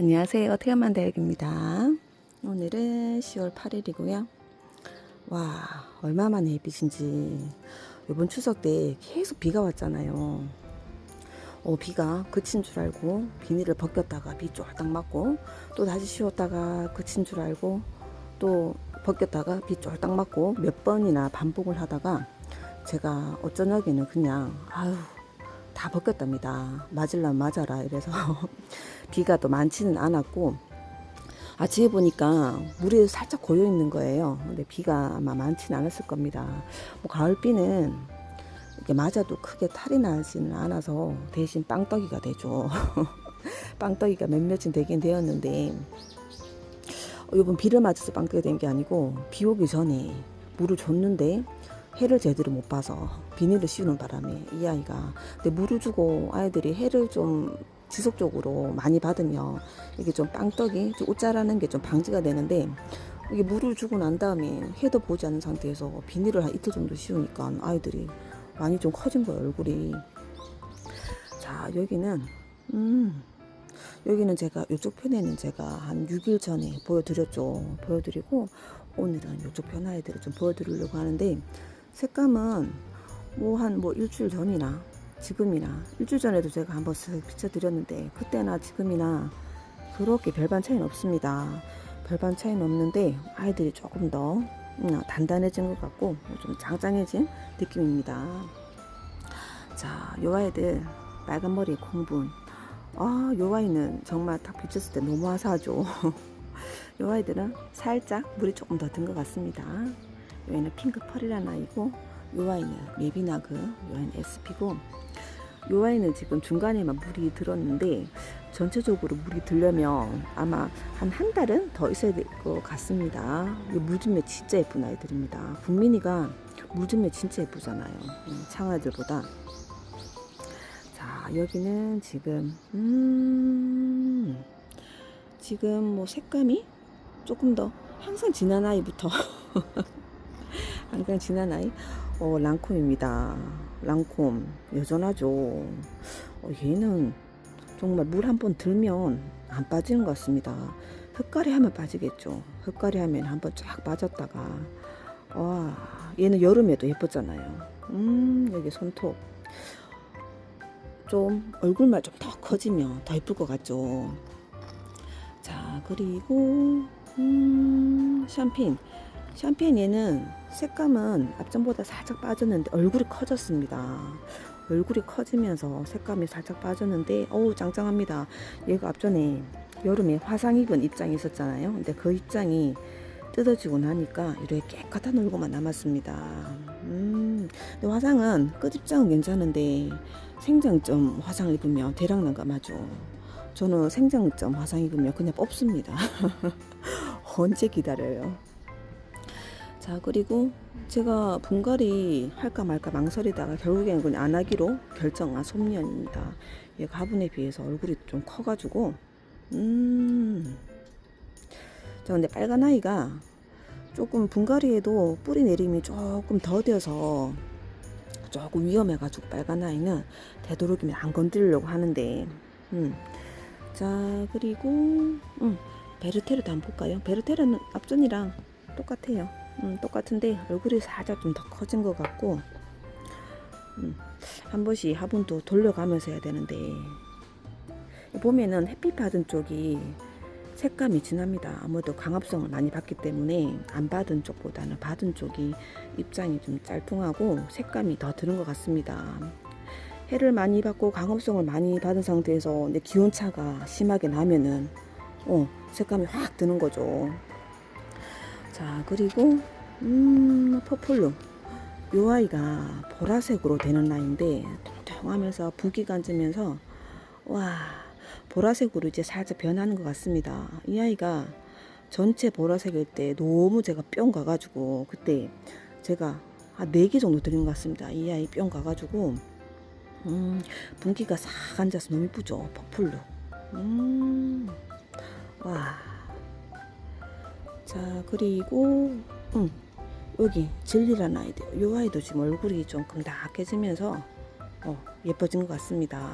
안녕하세요. 태연만 대학입니다. 오늘은 10월 8일이고요. 와, 얼마 만에 햇빛인지. 이번 추석 때 계속 비가 왔잖아요. 어, 비가 그친 줄 알고 비닐을 벗겼다가 비 쫄딱 맞고 또 다시 씌웠다가 그친 줄 알고 또 벗겼다가 비 쫄딱 맞고 몇 번이나 반복을 하다가 제가 어쩌냐기는 그냥 아유 다 벗겼답니다. 맞을라 맞아라 이래서 비가 또 많지는 않았고 아침에 보니까 물이 살짝 고여 있는 거예요. 근데 비가 아마 많지는 않았을 겁니다. 뭐 가을비는 이렇게 맞아도 크게 탈이 나지는 않아서 대신 빵떡이가 되죠. 빵떡이가 몇몇은 되긴 되었는데 어, 이번 비를 맞아서 빵떡이 된 게 아니고 비 오기 전에 물을 줬는데 해를 제대로 못 봐서 비닐을 씌우는 바람에 이 아이가 근데 물을 주고 아이들이 해를 좀 지속적으로 많이 받으면 이게 좀 빵떡이 좀 옷자라는 게 좀 방지가 되는데 이게 물을 주고 난 다음에 해도 보지 않은 상태에서 비닐을 한 이틀 정도 씌우니까 아이들이 많이 좀 커진 거예요 얼굴이. 자 여기는 음 여기는 제가 이쪽 편에는 제가 한 6일 전에 보여드렸죠. 보여드리고 오늘은 이쪽 편 아이들을 좀 보여드리려고 하는데 색감은 뭐 한뭐 일주일 전이나 지금이나 일주일 전에도 제가 한번 쓱 비춰드렸는데 그때나 지금이나 그렇게 별반 차이는 없습니다. 별반 차이는 없는데 아이들이 조금 더 음, 단단해진 것 같고 좀 짱짱해진 느낌입니다. 자, 요 아이들 빨간 머리 공분. 아, 요 아이는 정말 딱 비쳤을 때 너무 화사하죠. 요 아이들은 살짝 물이 조금 더 든 것 같습니다. 여기는 핑크 펄이라는 아이고 요 아이는 메비나그 요 아이는 SP고 요 아이는 지금 중간에만 물이 들었는데 전체적으로 물이 들려면 아마 한 한 달은 더 있어야 될 것 같습니다. 이 물주매 진짜 예쁜 아이들입니다. 국민이가 물주매 진짜 예쁘잖아요. 음, 창아들보다. 자 여기는 지금 음 지금 뭐 색감이 조금 더 항상 진한 아이부터 항상 진한 아이 어, 랑콤입니다. 랑콤 여전하죠. 어, 얘는 정말 물 한 번 들면 안 빠지는 것 같습니다. 흙가리 하면 빠지겠죠. 흙가리 하면 한번 쫙 빠졌다가 와 얘는 여름에도 예뻤잖아요. 음 여기 손톱 좀 얼굴만 좀 더 커지면 더 예쁠 것 같죠. 자 그리고 음 샴페인 샴페인 얘는 색감은 앞전보다 살짝 빠졌는데 얼굴이 커졌습니다. 얼굴이 커지면서 색감이 살짝 빠졌는데 어우 짱짱합니다. 얘가 앞전에 여름에 화상 입은 입장이 있었잖아요. 근데 그 입장이 뜯어지고 나니까 이렇게 깨끗한 얼굴만 남았습니다. 음, 근데 화상은 끝 입장은 괜찮은데 생장점 화상 입으면 대량 난감하죠. 저는 생장점 화상 입으면 그냥 뽑습니다. 언제 기다려요? 자 그리고 제가 분갈이 할까 말까 망설이다가 결국에는 그냥 안 하기로 결정한 솜년입니다. 얘 가분에 비해서 얼굴이 좀 커가지고 음. 저 근데 빨간 아이가 조금 분갈이에도 뿌리 내림이 조금 더뎌서 조금 위험해가지고 빨간 아이는 되도록이면 안 건드리려고 하는데 음. 자 그리고 음. 베르테르도 한번 볼까요? 베르테르는 앞전이랑 똑같아요. 음, 똑같은데 얼굴이 살짝 좀 더 커진 것 같고 음, 한 번씩 화분도 돌려가면서 해야 되는데 보면은 햇빛 받은 쪽이 색감이 진합니다. 아무래도 강압성을 많이 받기 때문에 안 받은 쪽보다는 받은 쪽이 입장이 좀 짤퉁하고 색감이 더 드는 것 같습니다. 해를 많이 받고 강압성을 많이 받은 상태에서 이제 기온차가 심하게 나면은 어, 색감이 확 드는 거죠. 자 그리고 음 퍼플룸 요 아이가 보라색으로 되는 라인인데 통통하면서 붓기가 앉으면서 와 보라색으로 이제 살짝 변하는 것 같습니다. 이 아이가 전체 보라색일 때 너무 제가 뿅 가가지고 그때 제가 한 4개 정도 드린 것 같습니다. 이 아이 뿅 가가지고. 음 분기가 싹 앉아서 너무 이쁘죠? 퍼플룸 음와 자 그리고 음, 여기 진리라는 아이들 이 아이도 지금 얼굴이 좀 금닥해지면서 어, 예뻐진 것 같습니다.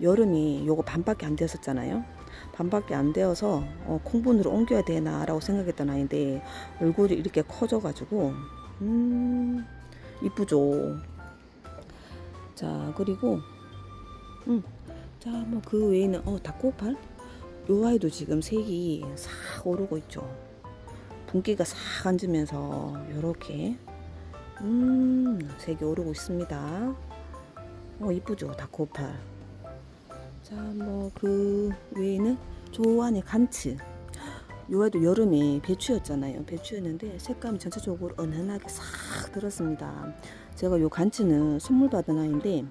여름이 요거 반밖에 안 되었었잖아요. 반밖에 안 되어서 어, 콩분으로 옮겨야 되나 라고 생각했던 아이인데 얼굴이 이렇게 커져 가지고 음 이쁘죠. 자 그리고 음 자뭐 그 외에는 어 닭고팔 요 아이도 지금 색이 싹 오르고 있죠. 분기가 싹 앉으면서 요렇게 음 색이 오르고 있습니다. 어 이쁘죠 닭고팔. 자 뭐 그 외에는 저 안에 간츠 요 아이도 여름에 배추였잖아요. 배추였는데 색감이 전체적으로 은은하게 싹 들었습니다. 제가 요 간츠는 선물 받은 아이인데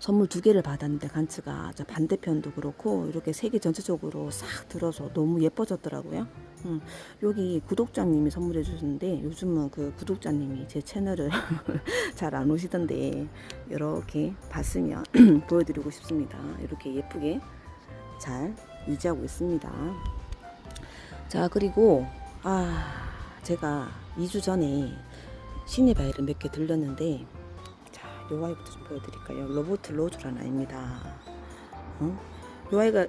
선물 두 개를 받았는데 간츠가 저 반대편도 그렇고 이렇게 색이 전체적으로 싹 들어서 너무 예뻐졌더라고요. 음, 여기 구독자님이 선물해 주셨는데 요즘은 그 구독자님이 제 채널을 잘 안 오시던데 이렇게 봤으면 보여드리고 싶습니다. 이렇게 예쁘게 잘 유지하고 있습니다. 자 그리고 아 제가 2주 전에 시내 바이를 몇 개 들렸는데 자, 요 아이부터 좀 보여드릴까요? 로버트 로즈라는 아이입니다. 어? 요 아이가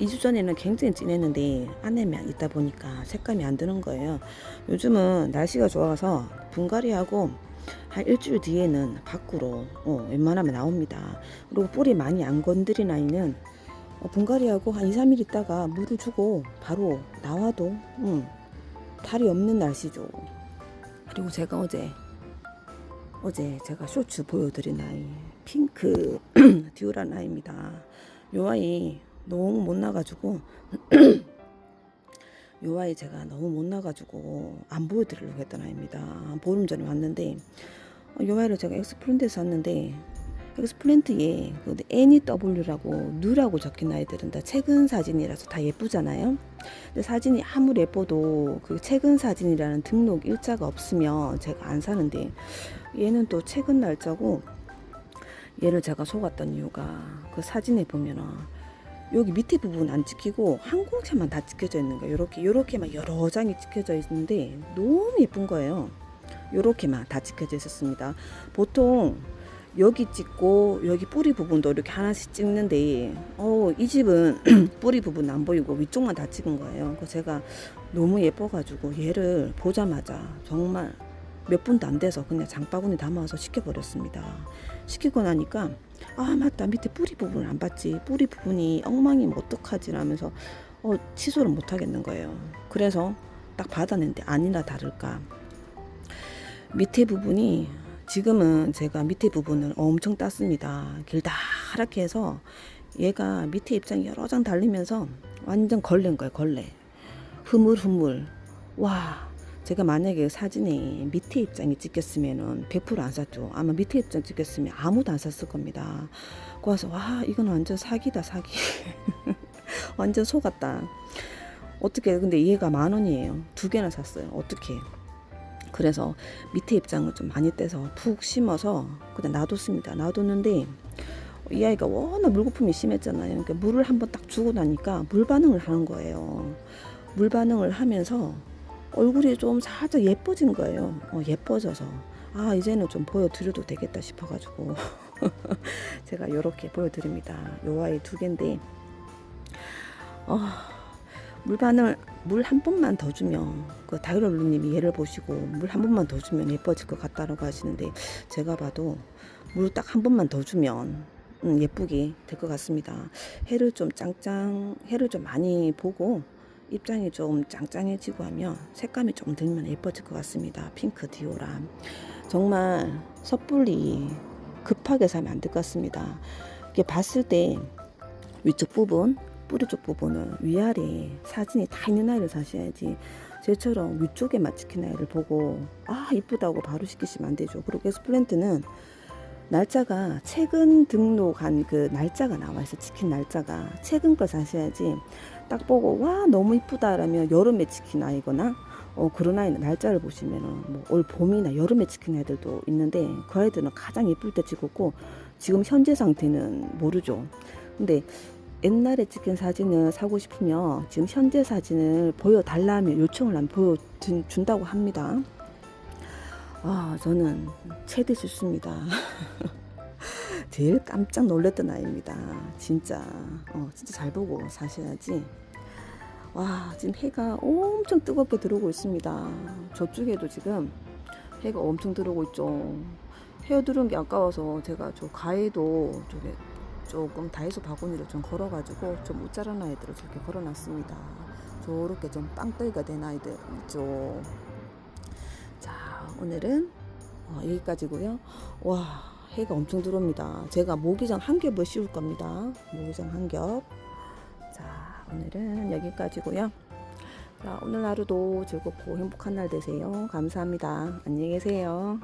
2주 전에는 굉장히 진했는데 안에만 있다 보니까 색감이 안 드는 거예요. 요즘은 날씨가 좋아서 분갈이하고 한 일주일 뒤에는 밖으로 어, 웬만하면 나옵니다. 그리고 뿌리 많이 안 건드린 아이는 어, 분갈이하고 한 2, 3일 있다가 물을 주고 바로 나와도 음, 탈이 없는 날씨죠. 그리고 제가 어제 어제 제가 쇼츠 보여드린 아이 핑크 듀라는 아이입니다. 요 아이 너무 못 나가지고 요 아이 제가 너무 못 나가지고 안 보여드리려고 했던 아이입니다. 보름 전에 왔는데 어, 요 아이를 제가 엑스플랜트에서 샀는데 엑스플랜트에 그 NEW라고 누라고 적힌 아이들은 다 최근 사진이라서 다 예쁘잖아요. 근데 사진이 아무리 예뻐도 그 최근 사진이라는 등록 일자가 없으면 제가 안 사는데 얘는 또 최근 날짜고 얘를 제가 속았던 이유가 그 사진에 보면은 여기 밑에 부분 안 찍히고 한 공채만 다 찍혀져 있는 거예요. 요렇게 요렇게만 여러 장이 찍혀져 있는데 너무 예쁜 거예요. 요렇게만 다 찍혀져 있었습니다. 보통 여기 찍고 여기 뿌리 부분도 이렇게 하나씩 찍는데 어, 이 집은 뿌리 부분 안 보이고 위쪽만 다 찍은 거예요. 그 제가 너무 예뻐가지고 얘를 보자마자 정말 몇 분도 안 돼서 그냥 장바구니 담아서 시켜버렸습니다. 시키고 나니까 아 맞다 밑에 뿌리 부분을 안 봤지 뿌리 부분이 엉망이면 어떡하지 라면서 어, 취소를 못 하겠는 거예요. 그래서 딱 받아낸데 아니나 다를까 밑에 부분이 지금은 제가 밑에 부분을 엄청 땄습니다. 길다랗게 해서 얘가 밑에 입장이 여러 장 달리면서 완전 걸레인 거예요, 걸레. 흐물흐물. 와, 제가 만약에 사진에 밑에 입장이 찍혔으면은 100%안 샀죠. 아마 밑에 입장 찍혔으면 아무도 안 샀을 겁니다. 그래서 와, 이건 완전 사기다, 사기. 완전 속았다. 어떻게, 근데 얘가 만 원이에요. 두 개나 샀어요. 어떻게. 그래서 밑에 입장을 좀 많이 떼서 푹 심어서 그냥 놔뒀습니다. 놔뒀는데 이 아이가 워낙 물거품이 심했잖아요. 그러니까 물을 한번 딱 주고 나니까 물 반응을 하는 거예요. 물 반응을 하면서 얼굴이 좀 살짝 예뻐진 거예요. 어, 예뻐져서 아 이제는 좀 보여드려도 되겠다 싶어가지고 제가 이렇게 보여드립니다. 요 아이 두 개인데 어, 물 반응을 물 한 번만 더 주면 그 다이럴루님이 얘를 보시고 물 한 번만 더 주면 예뻐질 것 같다라고 하시는데 제가 봐도 물 딱 한 번만 더 주면 음, 예쁘게 될 것 같습니다. 해를 좀 짱짱 해를 좀 많이 보고 입장이 좀 짱짱해지고 하면 색감이 좀 들면 예뻐질 것 같습니다. 핑크 디오라 정말 섣불리 급하게 사면 안 될 것 같습니다. 이게 봤을 때 위쪽 부분 뿌리 쪽 부분은 위아래 사진이 다 있는 아이를 사셔야지 쟤처럼 위쪽에만 찍힌 아이를 보고 아 이쁘다고 바로 시키시면 안 되죠. 그리고 에스플랜트는 날짜가 최근 등록한 그 날짜가 나와 있어 찍힌 날짜가 최근 걸 사셔야지 딱 보고 와 너무 이쁘다라면 여름에 찍힌 아이거나 어 그런 아이는 날짜를 보시면은 뭐 올 봄이나 여름에 찍힌 애들도 있는데 그 아이들은 가장 예쁠 때 찍었고 지금 현재 상태는 모르죠. 근데 옛날에 찍힌 사진을 사고 싶으면 지금 현재 사진을 보여달라면 요청을 하면 보여준다고 합니다. 아, 저는 최대 실수입니다. 제일 깜짝 놀랐던 아이입니다. 진짜 어, 진짜 잘 보고 사셔야지. 와 지금 해가 엄청 뜨겁게 들어오고 있습니다. 저쪽에도 지금 해가 엄청 들어오고 있죠. 헤어 들은 게 아까워서 제가 저 가해도 저게 조금 다이소 바구니를 좀 걸어가지고 좀 못 자란 아이들을 저렇게 걸어놨습니다. 저렇게 좀 빵떨이가 된 아이들 있죠. 자 오늘은 어, 여기까지고요. 와 해가 엄청 들어옵니다. 제가 모기장 한 겹을 씌울 겁니다. 모기장 한 겹. 자 오늘은 여기까지고요. 자 오늘 하루도 즐겁고 행복한 날 되세요. 감사합니다. 안녕히 계세요.